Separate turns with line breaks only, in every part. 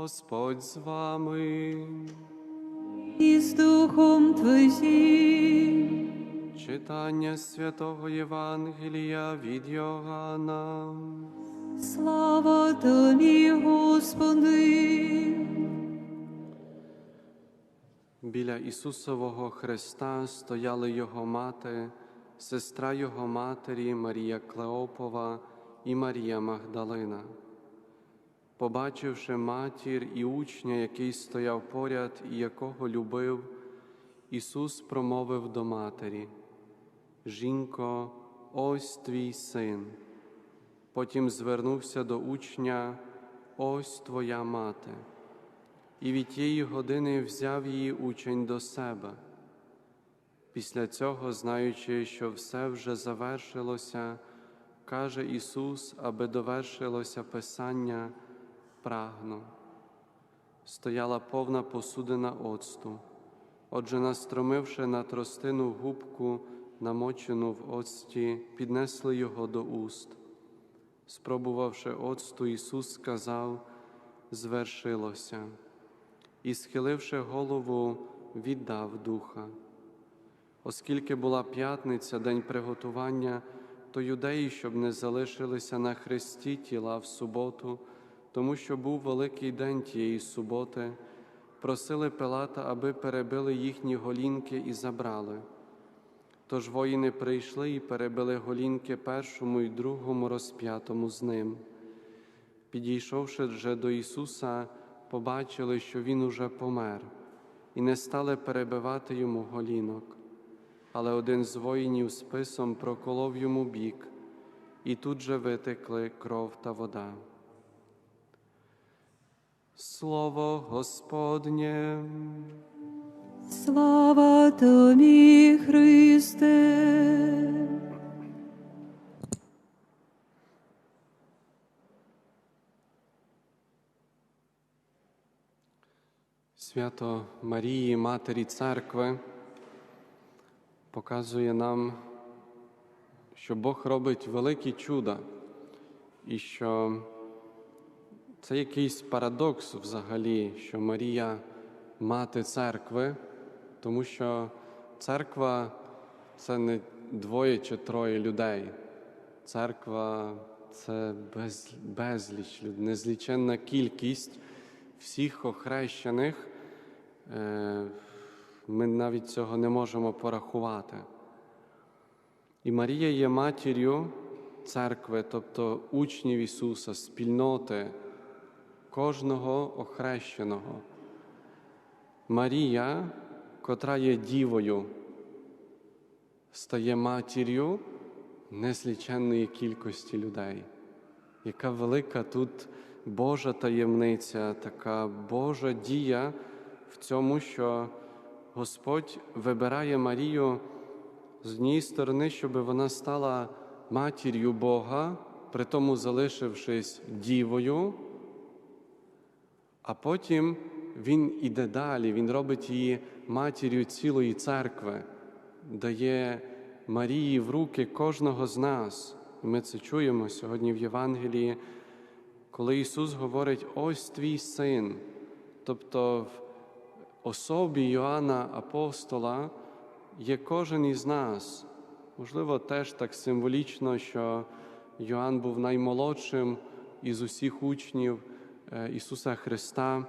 Господь з вами.
і з Духом Твоїм.
Читання святого Євангелія від Йоганна.
Слава Тобі, Господи.
Біля Ісусового Христа стояли Його мати, сестра Його матері Марія Клеопова і Марія Магдалина. Побачивши матір і учня, який стояв поряд і якого любив, Ісус промовив до матері: Жінко, ось твій син. Потім звернувся до учня, ось твоя мати. І від тієї години взяв її учень до себе. Після цього, знаючи, що все вже завершилося, каже Ісус, аби довершилося Писання, прагну. Стояла повна посудина оцту. Отже, настромивши на тростину губку, намочену в оцті, піднесли його до уст. Спробувавши оцту, Ісус сказав, звершилося і, схиливши голову, віддав духа. Оскільки була п'ятниця, день приготування, то юдеї, щоб не залишилися на хресті тіла в суботу, тому що був великий день тієї суботи, просили Пилата, аби перебили їхні голінки і забрали. Тож воїни прийшли і перебили голінки першому і другому розп'ятому з ним. Підійшовши вже до Ісуса, побачили, що Він уже помер, і не стали перебивати йому голінок. Але один з воїнів списом проколов йому бік, і тут же витекли кров та вода. Слово Господнє.
Слава Тобі, Христе.
Свято Марії, Матері Церкви, показує нам, що Бог робить великі чуда, і що це якийсь парадокс взагалі, що Марія мати церкви, тому що церква це не двоє чи троє людей. Церква це без, безліч, незліченна кількість всіх охрещених. Е, Ми навіть цього не можемо порахувати. І Марія є матір'ю церкви, тобто учнів Ісуса, спільноти кожного охрещеного. Марія, котра є дівою, стає матір'ю незліченної кількості людей. Яка велика тут Божа таємниця, така Божа дія в цьому, що Господь вибирає Марію з однієї сторони, щоб вона стала матір'ю Бога, при тому залишившись дівою, а потім Він іде далі, Він робить її матір'ю цілої церкви, дає Марії в руки кожного з нас. І Ми це чуємо сьогодні в Євангелії, коли Ісус говорить: ось твій син. Тобто в особі Йоанна Апостола є кожен із нас. Можливо, теж так символічно, що Йоанн був наймолодшим із усіх учнів Ісуса Христа,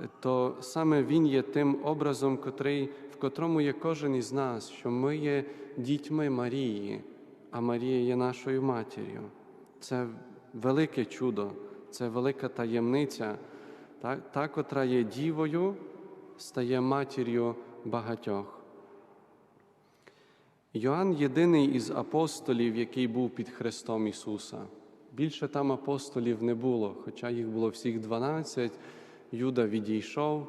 е, то саме Він є тим образом, котрий, в котрому є кожен із нас, що ми є дітьми Марії, а Марія є нашою матір'ю. Це велике чудо, це велика таємниця, та, та котра є дівою, стає матір'ю багатьох. Йоанн єдиний із апостолів, який був під Христом Ісуса. Більше там апостолів не було, хоча їх було всіх 12, Юда відійшов,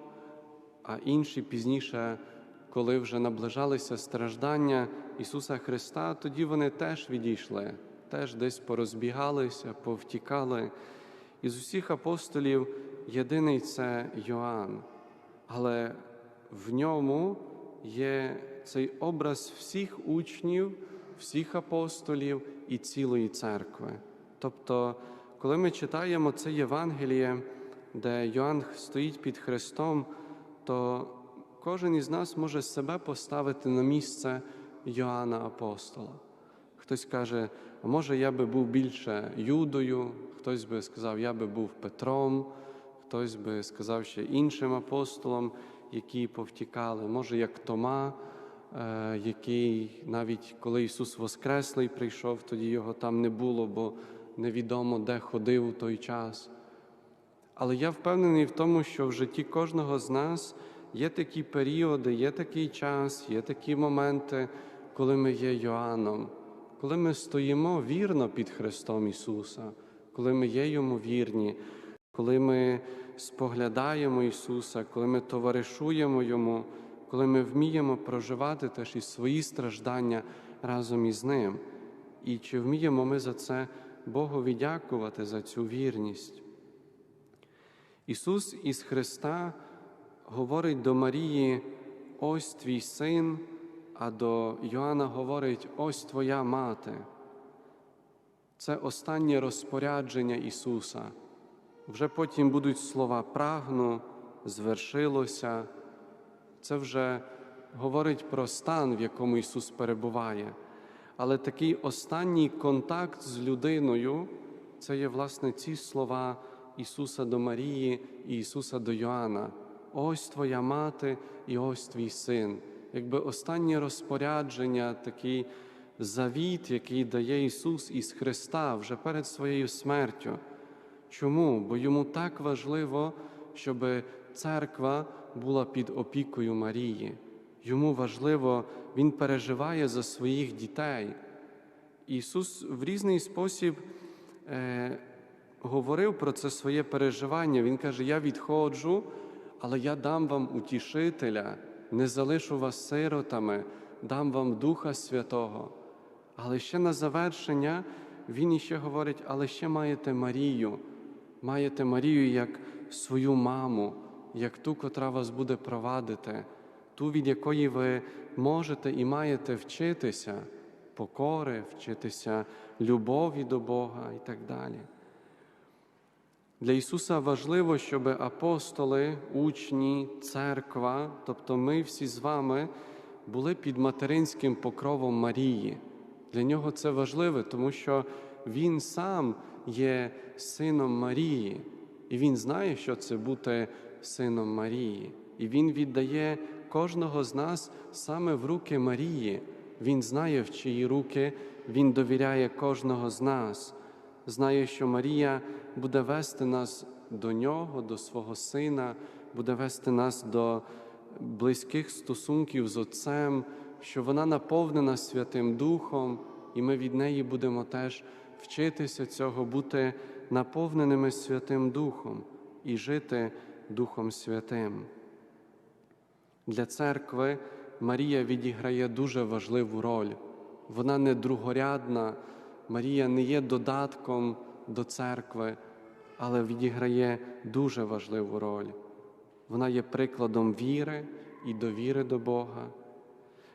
а інші пізніше, коли вже наближалися страждання Ісуса Христа, тоді вони теж відійшли, теж десь порозбігалися, повтікали. Із усіх апостолів єдиний це Йоанн, але в ньому є цей образ всіх учнів, всіх апостолів і цілої церкви. Тобто, коли ми читаємо це Євангеліє, де Йоанн стоїть під Христом, то кожен із нас може себе поставити на місце Йоанна Апостола. Хтось каже, а може я би був більше Юдою, хтось би сказав, я би був Петром, хтось би сказав ще іншим апостолом, які повтікали, може, як Тома, е, який навіть коли Ісус Воскреслий прийшов, тоді його там не було, бо невідомо де ходив у той час. Але я впевнений в тому, що в житті кожного з нас є такі періоди, є такий час, є такі моменти, коли ми є Йоанном, коли ми стоїмо вірно під Христом Ісуса, коли ми є Йому вірні, коли ми споглядаємо Ісуса, коли ми товаришуємо Йому, коли ми вміємо проживати теж і свої страждання разом із Ним. І чи вміємо ми за це Богові дякувати за цю вірність? Ісус із Христа говорить до Марії, ось твій син, а до Йоанна говорить, ось твоя мати. Це останнє розпорядження Ісуса. Вже потім будуть слова прагну, звершилося. Це вже говорить про стан, в якому Ісус перебуває. Але такий останній контакт з людиною це є, власне, ці слова Ісуса до Марії і Ісуса до Йоанна. Ось твоя мати і ось твій син. Якби останнє розпорядження, такий завіт, який дає Ісус із Христа вже перед своєю смертю. Чому? Бо йому так важливо, щоб церква була під опікою Марії. Йому важливо, Він переживає за своїх дітей. Ісус в різний спосіб е, говорив про це своє переживання. Він каже: Я відходжу, але я дам вам утішителя, не залишу вас сиротами, дам вам Духа Святого. Але ще на завершення Він іще говорить, але ще маєте Марію, маєте Марію як свою маму, як ту, котра вас буде провадити, ту, від якої ви можете і маєте вчитися, покори, вчитися любові до Бога і так далі. Для Ісуса важливо, щоб апостоли, учні, церква, тобто ми всі з вами були під материнським покровом Марії. Для нього це важливо, тому що Він сам є сином Марії, і Він знає, що це бути сином Марії. І Він віддає кожного з нас саме в руки Марії. Він знає, в чиї руки Він довіряє кожного з нас знає, що Марія буде вести нас до нього, до свого Сина, буде вести нас до близьких стосунків з Отцем, що вона наповнена Святим Духом, і ми від неї будемо теж вчитися цього, бути наповненими Святим Духом і жити Духом Святим. Для церкви Марія відіграє дуже важливу роль. Вона не другорядна. Марія не є додатком до церкви, але відіграє дуже важливу роль. Вона є прикладом віри і довіри до Бога.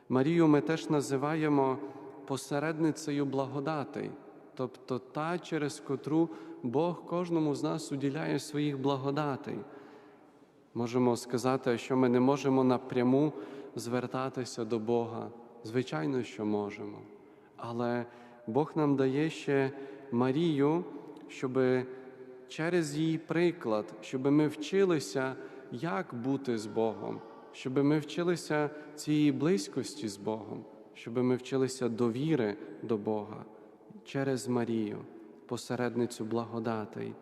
Марію ми теж називаємо посередницею благодатей, тобто та, через котру Бог кожному з нас уділяє своїх благодатей. Можемо сказати, що ми не можемо напряму звертатися до Бога. Звичайно, що можемо. Але Бог нам дає ще Марію, щоб через її приклад, щоб ми вчилися, як бути з Богом, щоб ми вчилися цієї близькості з Богом, щоб ми вчилися довіри до Бога через Марію, посередницю благодатей.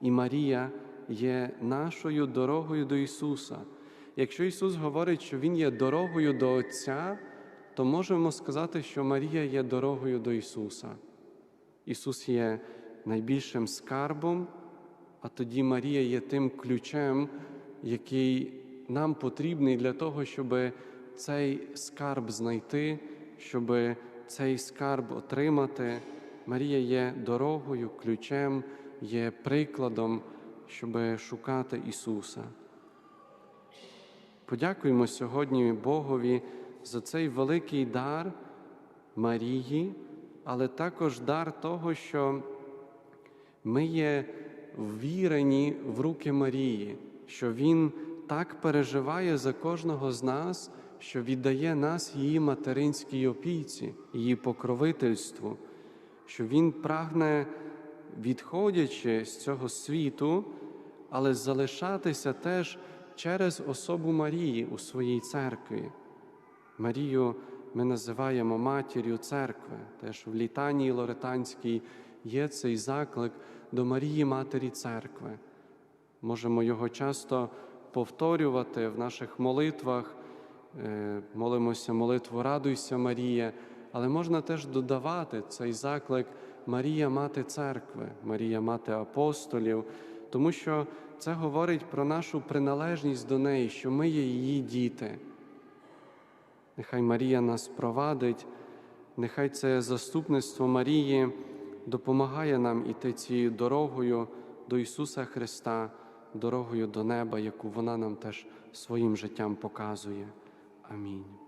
І Марія є нашою дорогою до Ісуса. Якщо Ісус говорить, що Він є дорогою до Отця, то можемо сказати, що Марія є дорогою до Ісуса. Ісус є найбільшим скарбом, а тоді Марія є тим ключем, який нам потрібний для того, щоб цей скарб знайти, щоб цей скарб отримати. Марія є дорогою, ключем, є прикладом, щоб шукати Ісуса. Подякуємо сьогодні Богові за цей великий дар Марії, але також дар того, що ми є ввірені в руки Марії, що Він так переживає за кожного з нас, що віддає нас її материнській опіці, її покровительству, що Він прагне, відходячи з цього світу, але залишатися теж через особу Марії у своїй церкві. Марію ми називаємо матір'ю церкви. Теж в літанії Лоретанській є цей заклик до Марії Матері Церкви. Можемо його часто повторювати в наших молитвах, Е, молимося молитву Радуйся, Марія, але можна теж додавати цей заклик Марія Мати Церкви, Марія Мати апостолів, тому що це говорить про нашу приналежність до неї, що ми є її діти. Нехай Марія нас провадить, нехай це заступництво Марії допомагає нам іти цією дорогою до Ісуса Христа, дорогою до неба, яку вона нам теж своїм життям показує. Амінь.